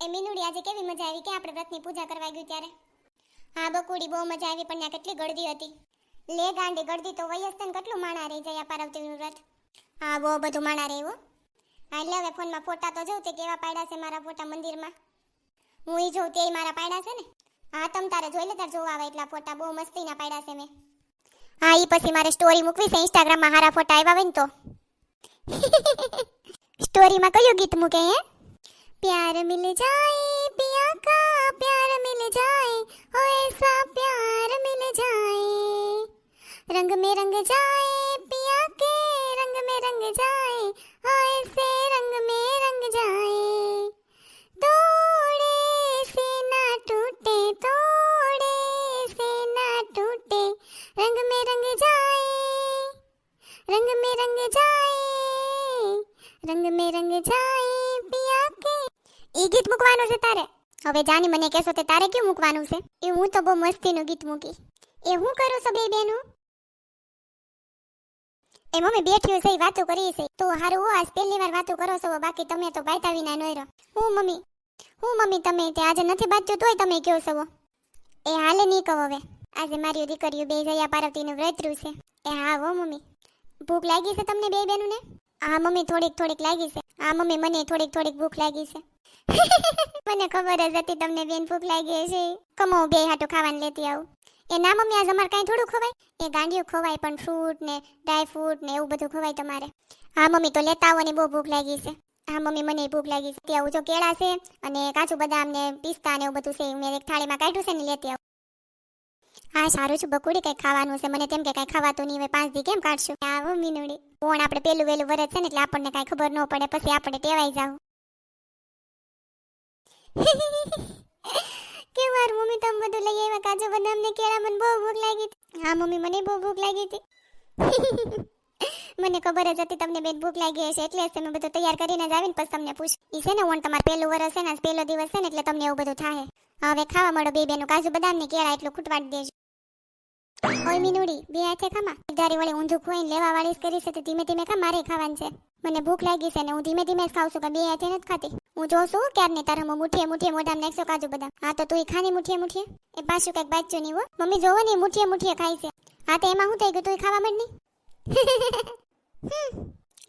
એ મીનુડી આજે કેવી મજા આવી કે આપણે વ્રતની પૂજા કરવા ગયું ત્યારે? હા, બકુડી બહુ મજા આવી, પણ ત્યાં કેટલી ગળદી હતી. લે ગાંડી, ગળદી તો વયસ કેટલું માણા રહી જાય પાર્વતીનું વ્રત? હા, બહુ બધું માણા રહે હો. એટલે હવે ફોનમાં ફોટા તો જોઉં તે કેવા પાડ્યા છે મારા ફોટા મંદિરમાં. હું ઈ જોઉં તે મારા પાડ્યા છે ને? હા, તમ તારે જોઈ લે, તાર જોવા આવે એટલા ફોટા, બહુ મસ્તીના પાડ્યા છે મેં. હા એ પછી મારે સ્ટોરી મૂકવી છે ઇન્સ્ટાગ્રામમાં હારા ફોટા આવ્યા હોય ને તો. સ્ટોરીમાં કયું ગીત મૂકે હે? प्यार मिल जाए पिया का प्यार मिल जाए हो ऐसा प्यार मिल जाए रंग में रंग जाए पिया के रंग में रंग जाए हो ऐसे रंग में रंग जाए तोड़े से ना टूटे तोड़े से ना टूटे रंग में रंग जाए रंग में रंग जाए रंग में रंग जाए ઈ ગીત મૂકવાનું છે તારે? હવે જાની મને કહેશો તે તારે કેવું મૂકવાનું છે? એ હું તો બહુ મસ્તીનું ગીત મૂકી. એ હું કરું છું બે બેનું? એ મમ્મી બેઠી છે વાતો કરી છે. તો હારું હો, આજ પહેલી વાર વાતો કરો છો, બાકી તમે તો બાયતા વિના નોયરો હું મમ્મી હું મમ્મી, તમે તે આજે નથી બાજ્યું તોય તમે કહો છો એ હાલે નહીં કહો હવે. આજે મારી દીકરીઓ બે જયા પાર્વતીનું વ્રત છે. એ હા હો મમ્મી. ભૂખ લાગી છે તમને બે બેનું ને હા મમ્મી, થોડીક થોડીક લાગી છે. હા મમ્મી, મને થોડીક થોડીક ભૂખ લાગી છે. મને ખબર જ હતી તમને બેન ભૂખ લાગી છે કમો બે હાટો ખાવાનું લેતી આવું. એ ના મમ્મી, આજ અમારે કાંઈ થોડું ખવાય? એ ગાંડિયું ખવાય, પણ ફ્રૂટ ને ડ્રાય ફ્રૂટ ને એવું બધું ખવાય તમારે. હા મમ્મી, તો લેતા આવો ને બહુ ભૂખ લાગી છે. હા મમ્મી, મને ભૂખ લાગી છે. ત્યાં જો કેળા છે અને કાચું બદામ ને પિસ્તા ને એવું બધું છે મેં એક થાળીમાં કાઢ્યું છે ને લેતી આવું. હા, સારું છે, બકુડી કઈ ખાવાનું છે. મને તેમ કે કઈ ખાવાતું નહીં હોય, પાંચ દી કેમ કાઢશું? આવો મીનુડી કોણ આપણે પેલું વેલું વરસ છે ને એટલે આપણને કઈ ખબર ન પડે, પછી આપણે ટેવાઈ જાવ કે વાર મમ્મી, તમે બધું લઈ આવ્યા કાજુ બદામ ને કેળા, મને બહુ ભૂખ લાગી હતી. હા, મમ્મી, મને બહુ ભૂખ લાગી હતી. મને ખબર જ હતી તમને બેન ભૂખ લાગી હશે, એટલે તમે બધું તૈયાર કરીને જ આવીને પછી તમને પૂછ. ઈ છે ને ઓન તમારું પહેલું વરસ છે ને પહેલો દિવસ છે ને, એટલે તમને એવું બધું થાય હવે ખાવા મળો બે બેનું. કાજુ બદામ ને કેળા એટલું ખૂટવાડી દેજો. ઓય, મીનુડી, બે હાથે ખામા. ધારી વળી ઊંધું ખોઈને લેવા વાળી કરી છે તો ધીમે ધીમે ખા, મારે ખાવાનું છે. મને ભૂખ લાગી છે ને, હું ધીમે ધીમે જ ખાઉં છું કે બે હાથે નથી ખાતી. હું જોઉં છું ક્યારની તારે હું મુઠીએ મુઠીએ, મોઢામાં નાખશો કાજુ બદામ. હા, તો તું ખાની મુઠીએ મુઠીએ? એ પાછું કંઈક બાચ્યું નહીં હો. મમ્મી જોવો ને મુઠીએ મુઠીએ ખાય છે. હા, તો એમાં શું થઈ ગયું? તું ખાવા માંડની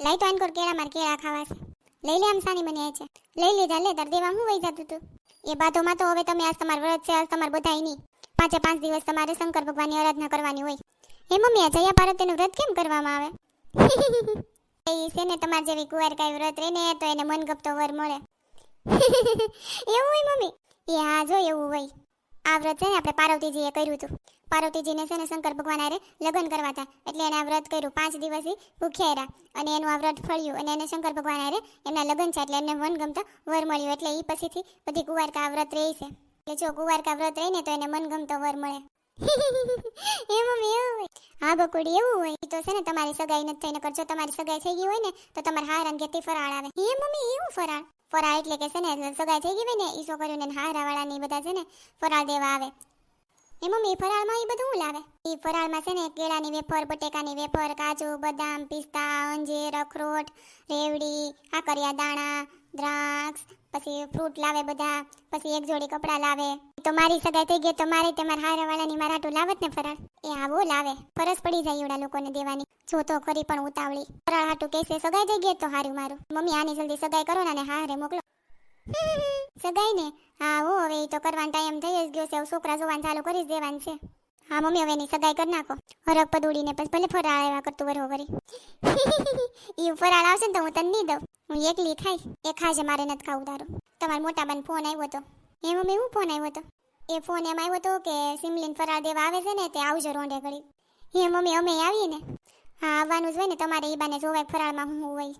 લઈ તો આનકોર કેળા, માર કેળા ખાવા છે. લઈ લે આમ સાની મને છે લઈ લીધા લે તાર દેવા હું વહી જતું તું? એ બાધોમાં તો હવે તમે આજ તમારું વ્રત છે, આજ તમારે બધાય નહીં. પાંચે પાંચ દિવસ તમારે શંકર ભગવાનની આરાધના કરવાની હોય. હે મમ્મી, આ જયા પાર્વતીનું વ્રત કેમ કરવામાં આવે? એ છે ને, તમારે જેવી કુંવાર કાંઈ વ્રત રહે ને, તો એને મનગપતો વર મળે. એવું હોય મમ્મી? એ હા, જો એવું હોય. આ વ્રત છે ને આપણે પાર્વતીજીએ કર્યું હતું. પાર્વતીજીને છે ને શંકર ભગવાન આરે લગ્ન કરવા હતા. એટલે એને આ વ્રત કર્યું. પાંચ દિવસથી ભૂખ્યા રહ્યા. અને એનું આ વ્રત ફળ્યું. અને એને શંકર ભગવાન આરે એમના લગ્ન છે એટલે એમને મનગમતો વર મળ્યું. એટલે એ પછીથી બધી કુવારકા વ્રત રહી છે. એટલે જો કુંવારકા વ્રત રહી ને તો એને મનગમતો વર મળે. હા, બકુડી, એવું હોય. તો છે ને તમારી સગાઈ નથી થઈને કરજો. તમારી સગાઈ થઈ ગઈ હોય ને, તો તમારે હાર અંગે તે ફરાળ આવે. એ મમ્મી, એવું ફરાળ? ફરાળ એટલે કે છે ને, સગાઈ થઈ ગઈ હોય ને એ છોકરીઓને હારા વાળા ને બધા છે ને, ફરાળ દેવા આવે. એ મમ્મી, ફરાળમાં એ બધું લાવે? એ ફરાળમાં છે ને, કેળાની વેફર, બટેકાની વેફર, કાજુ, બદામ, પિસ્તા, અંજીર, અખરોટ, રેવડી આકરિયા દાણા દ્રાક્ષ, પછી ફ્રૂટ લાવે બધા, પછી એક જોડી કપડાં લાવે. તો મારી સગાઈ થઈ ગઈ, તો મારે તમારા મારા હાટું લાવત ને ફરાળ? એ આવો લાવે. ફરજ પડી જાય એવડા લોકોને દેવાની. જો તો ખરી પણ ઉતાવળી. ફરાળ હાટું કહેશે, સગાઈ થઈ ગઈ તો હારું મારું. મમ્મી, આની જલ્દી સગાઈ કરો ને હારે મોકલો. સગાઈ ને હા, હો, હવે એ તો કરવાનો ટાઈમ થઈ જ ગયો છે. છોકરા જોવાનું ચાલુ કરી જ દેવાનું છે. હા, મમ્મી, હવે એની સગાઈ કરી નાખો. હરક પદુડીને પછી ભલે ફરાળ આવ્યા કરતું વરહો કરી એ ફરાળ આવશે ને તો હું તને નહીં દઉં. હું એકલી ખાઈશ એ ખાજે મારે નથી ખાવું તારું. તમારા મોટા બાન ફોન આવ્યો હતો એ મમ્મી હું ફોન આવ્યો હતો એ ફોન એમ આવ્યો હતો કે સિમલીન ફરાળ દેવા આવે છે ને, તે આવજો રોંઢે ઘડી હે મમ્મી અમે આવીએ ને હા, આવવાનું જ હોય ને, તમારે એ બાને જોવાય ફરાળમાં હું હોય.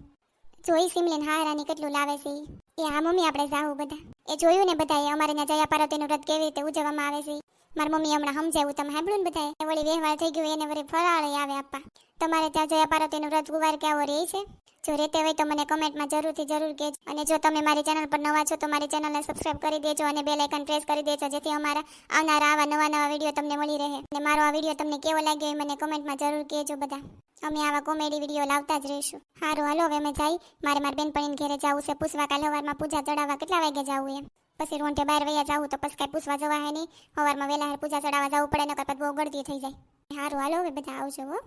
જોઈ સિમલીન હારાની કેટલું લાવે છે એ હા, મમ્મી, આપણે જાવું બધા. એ જોયું ને બધાએ, અમારે ત્યાં જયા પાર્વતીનું વ્રત કેવી રીતે ઉજવવામાં આવે છે. મારી મમ્મી હમણાં સમજાવ્યું તમે સાંભળ્યું ને બધાએ? વળી વ્યવહાર થઈ ગયો એને વળી ફરાળે આવે આપવા. તમારે ત્યાં જયા પાર્વતીનું વ્રત ગુવાર કેવો રહે છે? જો રહેતે હોય તો મને કમેન્ટમાં જરૂરથી જરૂર કહેજો. અને જો તમે મારી ચેનલ પર નવા છો તો મારી ચેનલને સબસ્ક્રાઇબ કરી દેજો અને બે લાઇકન પ્રેસ કરી દેજો, જેથી અમારા આવનારા આવા નવા નવા વીડિયો તમને મળી રહે. અને મારો આ વીડિયો તમને કેવો લાગ્યો એ મને કમેન્ટમાં જરૂર કહેજો બધા. અમે આવા કોમેડી વીડિયો લાવતા જ રહીશું. સારું હાલો, હવે અમે જાય મારે મારા બેનપણીને ઘેરે જવું છે. પૂછવા કાલે સવારમાં પૂજા ચડાવવા કેટલા વાગે જવું એમ? પછી રોંઢે બાર વૈયા જાવું તો પછી કાંઈ પૂછવા જવા હે નહીં. સવારમાં વહેલા હારે પૂજા ચડાવવા જવું પડે, નકર પછી બહુ ગળતી થઈ જાય. હારું, હાલો, હવે બધા આવજો હો.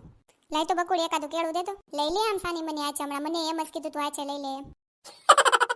લાઈ તો બકુડી એકાદું કેળું દેતો લઈ લે આમ સાની મને આચે હમણાં. મને એમ જ કીધું તું આચે લઈ લે એમ.